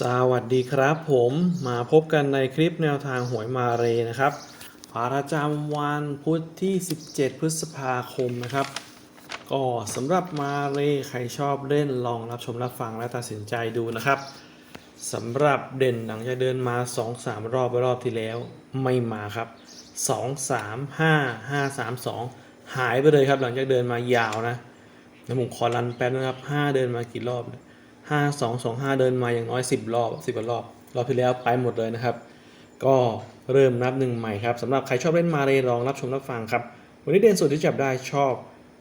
สวัสดีครับผมมาพบกันในคลิปแนวทางหวยมาเรนะครับประจำวันพุธที่ 17 พฤษภาคมนะครับ ก็สำหรับมาเรใครชอบเล่นลองรับชมรับฟังและตัดสินใจดูนะครับสำหรับเด่นหลังจากเดินมา 2-3 รอบรอบที่แล้วไม่มาครับ 2 3 5 5 3 2 หายไปเลยครับหลังจากเดินมายาวนะแล้วผมขอรันแป๊บนะครับ 5 เดินมากี่รอบเนี่ย ห้าสองสองห้าเดินมาอย่างน้อยสิบรอบสิบกว่ารอบ รอบที่แล้วไปหมดเลยนะครับ ก็เริ่มนับหนึ่งใหม่ครับสำหรับใครชอบเล่นมาเรลองรับชมรับฟังครับ วันนี้เด่นสุดที่จับได้ชอบ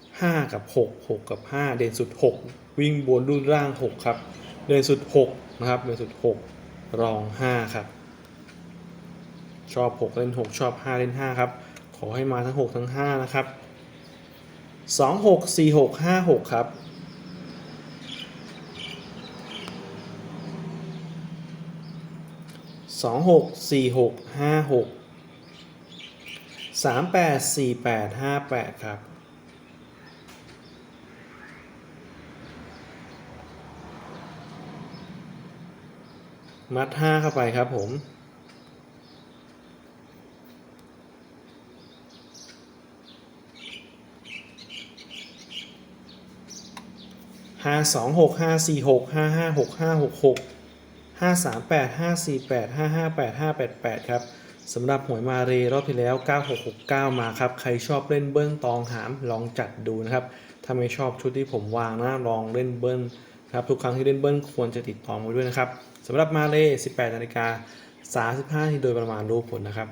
5 กับ 6 6 กับ 5 เด่นสุด 6 วิ่งบนรุ่นร่าง 6 ครับ เด่นสุด 6 นะครับ เด่นสุด 6 รอง 5 ครับ ชอบ 6 เล่น 6 ชอบ 5 เล่น 5 ครับ ขอให้มาทั้ง 6 ทั้ง 5 นะครับ 2 6 4 6 5 6 ครับ สองหกสี่หกห้าหกสามแปดสี่แปดห้าแปดครับมัดห้าเข้าไปครับผม ห้าสองหกห้าสี่หกห้าห้าหกห้าหกหก ห้าสามแปดห้าสี่แปดห้าห้าแปดห้าแปดแปดครับสำหรับหวยมาเรรอบที่แล้ว 9669 มาครับ ใครชอบเล่นเบิ้ลตองหามลองจัดดูนะครับ ถ้าไม่ชอบชุดที่ผมวางนะลองเล่นเบิ้ลครับทุกครั้งที่เล่นเบิ้ลควรจะติดต่อมาด้วยนะครับสำหรับมาเร18นาฬิกา35ที่โดยประมาณรู้ผลนะครับ